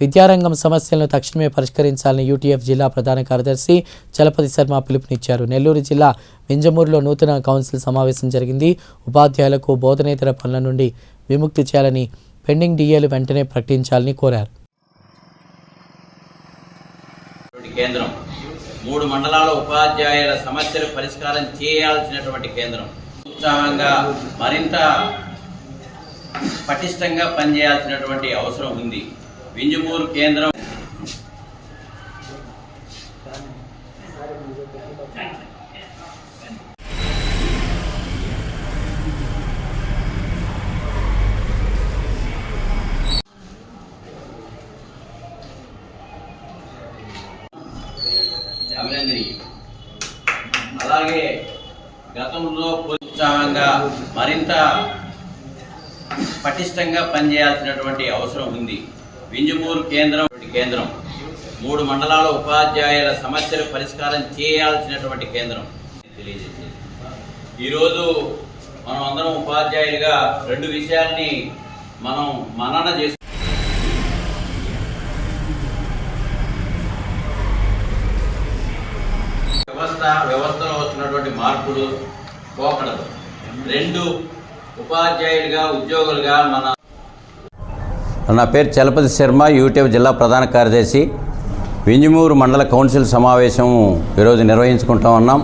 విద్యారంగం సమస్యలను తక్షణమే పరిష్కరించాలని యూటీఎఫ్ జిల్లా ప్రధాన కార్యదర్శి చలపతి శర్మ పిలుపునిచ్చారు. నెల్లూరు జిల్లా వింజమూరులో నూతన కౌన్సిల్ సమావేశం జరిగింది. ఉపాధ్యాయులకు బోధనేతర పనుల నుండి విముక్తి చేయాలని పెండింగ్ డిఏలు వెంటనే ప్రకటించాలని కోరారు. కేంద్రం. మూడు మండలాల ఉపాధ్యాయుల సమస్యలు పరిష్కారం చేయాల్సినటువంటి కేంద్రం. ఉత్సాహంగా మరింత పటిష్టంగా పనిచేయాల్సినటువంటి అవసరం ఉంది. వింజమూరు కేంద్రం. అలాగే గతంలో ఉత్సాహంగా మరింత పటిష్టంగా పనిచేయాల్సినటువంటి అవసరం ఉంది. వింజమూరు కేంద్రం కేంద్రం. మూడు మండలాల ఉపాధ్యాయుల సమస్యలు పరిష్కారం చేయాల్సినటువంటి కేంద్రం తెలియజేసేది. ఈరోజు మనం అందరం ఉపాధ్యాయులుగా రెండు విషయాల్ని మనం మనన చేసు వ్యవస్థ వ్యవస్థలో వస్తున్నటువంటి మార్పులు పోకడలు. రెండు ఉపాధ్యాయులుగా ఉద్యోగులుగా మన నా పేరు చలపతి శర్మ యూట్యూబ్ జిల్లా ప్రధాన కార్యదర్శి. వింజమూరు మండల కౌన్సిల్ సమావేశం ఈరోజు నిర్వహించుకుంటా ఉన్నాం.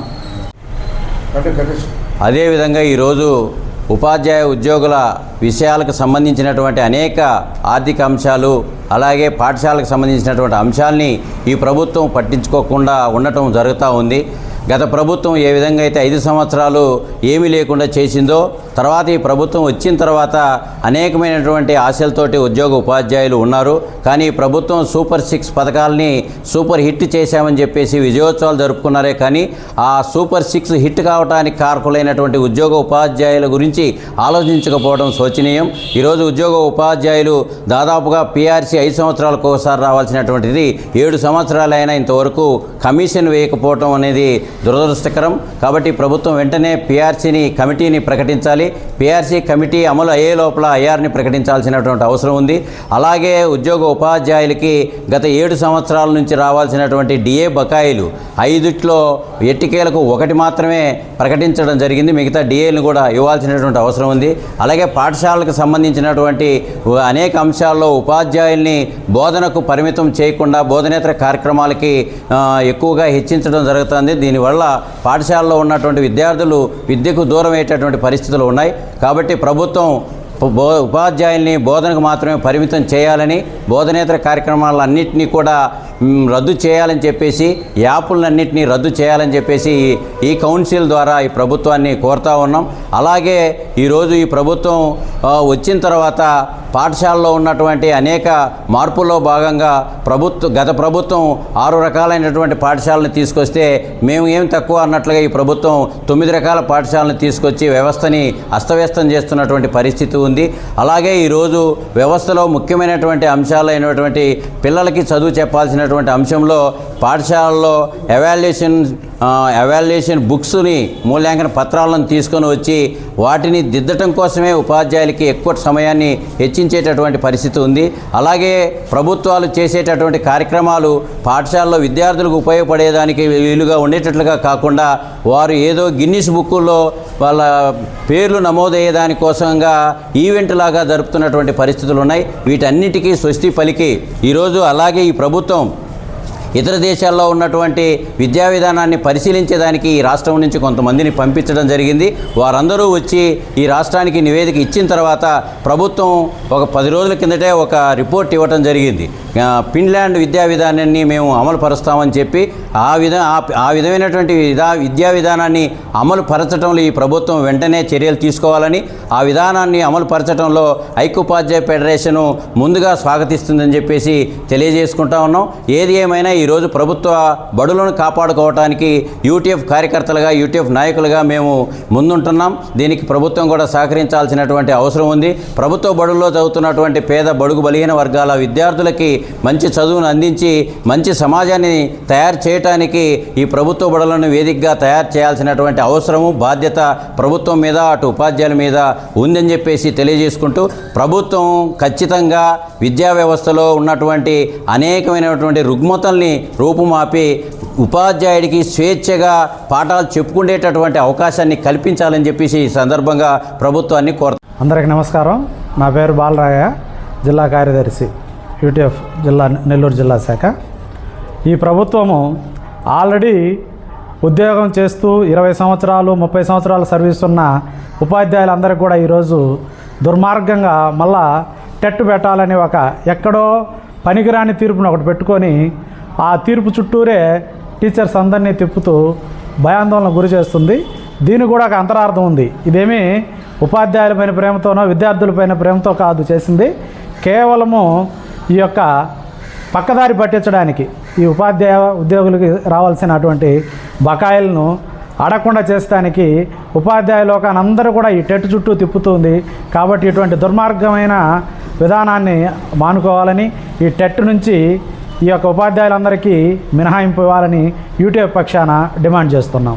అదేవిధంగా ఈరోజు ఉపాధ్యాయ ఉద్యోగుల విషయాలకు సంబంధించినటువంటి అనేక ఆర్థిక అంశాలు అలాగే పాఠశాలకు సంబంధించినటువంటి అంశాల్ని ఈ ప్రభుత్వం పట్టించుకోకుండా ఉండటం జరుగుతూ ఉంది. గత ప్రభుత్వం ఏ విధంగా అయితే ఐదు సంవత్సరాలు ఏమీ లేకుండా చేసిందో తర్వాత ఈ ప్రభుత్వం వచ్చిన తర్వాత అనేకమైనటువంటి ఆశలతోటి ఉద్యోగ ఉపాధ్యాయులు ఉన్నారు. కానీ ప్రభుత్వం సూపర్ సిక్స్ పథకాలని సూపర్ హిట్ చేశామని చెప్పేసి విజయోత్సవాలు జరుపుకున్నారే కానీ ఆ సూపర్ సిక్స్ హిట్ కావడానికి కారకులైనటువంటి ఉద్యోగ ఉపాధ్యాయుల గురించి ఆలోచించకపోవడం శోచనీయం. ఈరోజు ఉద్యోగ ఉపాధ్యాయులు దాదాపుగా పీఆర్సీ ఐదు సంవత్సరాలకు ఒకసారి రావాల్సినటువంటిది ఏడు సంవత్సరాలైనా ఇంతవరకు కమిషన్ వేయకపోవటం అనేది దురదృష్టకరం. కాబట్టి ప్రభుత్వం వెంటనే పీఆర్సీని కమిటీని ప్రకటించాలి. పీఆర్సీ కమిటీ అమలు అయ్యే లోపల ఐఆర్ని ప్రకటించాల్సినటువంటి అవసరం ఉంది. అలాగే ఉద్యోగ ఉపాధ్యాయులకి గత ఏడు సంవత్సరాల నుంచి రావాల్సినటువంటి డిఏ బకాయిలు ఐదుట్లో ఎట్టికేలకు ఒకటి మాత్రమే ప్రకటించడం జరిగింది. మిగతా డిఏలను కూడా ఇవ్వాల్సినటువంటి అవసరం ఉంది. అలాగే పాఠశాలకు సంబంధించినటువంటి అనేక అంశాల్లో ఉపాధ్యాయుల్ని బోధనకు పరిమితం చేయకుండా బోధనేతర కార్యక్రమాలకి ఎక్కువగా హెచ్చించడం జరుగుతుంది. దీనివల్ల పాఠశాలలో ఉన్నటువంటి విద్యార్థులు విద్యకు దూరం అయ్యేటటువంటి పరిస్థితులు ఉన్నాయి. కాబట్టి ప్రభుత్వం బో ఉపాధ్యాయుల్ని బోధనకు మాత్రమే పరిమితం చేయాలని బోధనేతర కార్యక్రమాలన్నింటినీ కూడా రద్దు చేయాలని చెప్పేసి యాప్లన్నింటినీ రద్దు చేయాలని చెప్పేసి ఈ- ఈ కౌన్సిల్ ద్వారా ఈ ప్రభుత్వాన్ని కోరుతా ఉన్నాం. అలాగే ఈరోజు ఈ ప్రభుత్వం వచ్చిన తర్వాత పాఠశాలలో ఉన్నటువంటి అనేక మార్పుల్లో భాగంగా ప్రభుత్వ గత ప్రభుత్వం ఆరు రకాలైనటువంటి పాఠశాలను తీసుకొస్తే మేము ఏం తక్కువ అన్నట్లుగా ఈ ప్రభుత్వం తొమ్మిది రకాల పాఠశాలను తీసుకొచ్చి వ్యవస్థని అస్తవ్యస్తం చేస్తున్నటువంటి పరిస్థితి ఉంది. అలాగే ఈరోజు వ్యవస్థలో ముఖ్యమైనటువంటి అంశాలైనటువంటి పిల్లలకి చదువు చెప్పాల్సినటువంటి అంశంలో పాఠశాలలో ఎవాల్యుయేషన్ ఎవాల్యుయేషన్ బుక్స్ని మూల్యాంకన పత్రాలను తీసుకొని వచ్చి వాటిని దిద్దటం కోసమే ఉపాధ్యాయులకి ఎక్కువ సమయాన్ని హెచ్చించేటటువంటి పరిస్థితి ఉంది. అలాగే ప్రభుత్వాలు చేసేటటువంటి కార్యక్రమాలు పాఠశాలలో విద్యార్థులకు ఉపయోగపడేదానికి వీలుగా ఉండేటట్లుగా కాకుండా వారు ఏదో గిన్నిస్ బుక్కుల్లో వాళ్ళ పేర్లు నమోదయ్యేదానికోసంగా ఈవెంట్ లాగా జరుపుతున్నటువంటి పరిస్థితులు ఉన్నాయి. వీటన్నిటికీ స్వస్తి పలికి. ఈరోజు అలాగే ఈ ప్రభుత్వం ఇతర దేశాల్లో ఉన్నటువంటి విద్యా విధానాన్ని పరిశీలించేదానికి ఈ రాష్ట్రం నుంచి కొంతమందిని పంపించడం జరిగింది. వారందరూ వచ్చి ఈ రాష్ట్రానికి నివేదిక ఇచ్చిన తర్వాత ప్రభుత్వం ఒక పది రోజుల కిందటే ఒక రిపోర్ట్ ఇవ్వటం జరిగింది. ఫిన్లాండ్ విద్యా విధానాన్ని మేము అమలు పరుస్తామని చెప్పి ఆ విధ ఆ- విధమైనటువంటి విధా విద్యా విధానాన్ని అమలు పరచడంలో ఈ ప్రభుత్వం వెంటనే చర్యలు తీసుకోవాలని ఆ విధానాన్ని అమలు పరచడంలో ఐక్యోపాధ్యాయ ఫెడరేషను ముందుగా స్వాగతిస్తుందని చెప్పేసి తెలియజేసుకుంటా ఉన్నాం. ఏది ఏమైనా ఈరోజు ప్రభుత్వ బడులను కాపాడుకోవడానికి యూటీఎఫ్ కార్యకర్తలుగా యూటీఎఫ్ నాయకులుగా మేము ముందుంటున్నాం. దీనికి ప్రభుత్వం కూడా సహకరించాల్సినటువంటి అవసరం ఉంది. ప్రభుత్వ బడుల్లో చదువుతున్నటువంటి పేద బడుగు బలహీన వర్గాల విద్యార్థులకి మంచి చదువును అందించి మంచి సమాజాన్ని తయారు చేయటానికి ఈ ప్రభుత్వ బడులను వేదికగా తయారు చేయాల్సినటువంటి అవసరము బాధ్యత ప్రభుత్వం మీద అటు ఉపాధ్యాయుల మీద ఉందని చెప్పేసి తెలియజేసుకుంటూ ప్రభుత్వం ఖచ్చితంగా విద్యా వ్యవస్థలో ఉన్నటువంటి అనేకమైనటువంటి రుగ్మతల్ని రూపుమాపి ఉపాధ్యాయుడికి స్వేచ్ఛగా పాఠాలు చెప్పుకునేటటువంటి అవకాశాన్ని కల్పించాలని చెప్పేసి ఈ సందర్భంగా ప్రభుత్వాన్ని కోరు అందరికీ నమస్కారం. నా పేరు బాలరాయ జిల్లా కార్యదర్శి యూటీఎఫ్ జిల్లా నెల్లూరు జిల్లా శాఖ. ఈ ప్రభుత్వము ఆల్రెడీ ఉద్యోగం చేస్తూ ఇరవై సంవత్సరాలు ముప్పై సంవత్సరాల సర్వీస్ ఉన్న ఉపాధ్యాయులందరికీ కూడా ఈరోజు దుర్మార్గంగా మళ్ళా టెట్ పెట్టాలని ఒక ఎక్కడో పనికిరాని తీర్పును ఒకటి పెట్టుకొని ఆ తీర్పు చుట్టూరే టీచర్స్ అందరినీ తిప్పుతూ భయాందోళన గురి చేస్తుంది. దీనికి కూడా ఒక అంతరార్థం ఉంది. ఇదేమి ఉపాధ్యాయులపైన ప్రేమతోనో విద్యార్థులపైన ప్రేమతో కాదు చేసింది. కేవలము ఈ యొక్క పక్కదారి పట్టించడానికి ఈ ఉపాధ్యాయ ఉద్యోగులకి రావాల్సినటువంటి బకాయిలను అడగకుండా చేస్తానికి ఉపాధ్యాయ లోకాన్ని అందరూ కూడా ఈ టెట్ చుట్టూ తిప్పుతుంది. కాబట్టి ఇటువంటి దుర్మార్గమైన విధానాన్ని మానుకోవాలని ఈ టెట్ నుంచి ఈ యొక్క ఉపాధ్యాయులందరికీ మినహాయింపు ఇవ్వాలని యూటీఎఫ్ పక్షాన డిమాండ్ చేస్తున్నాం.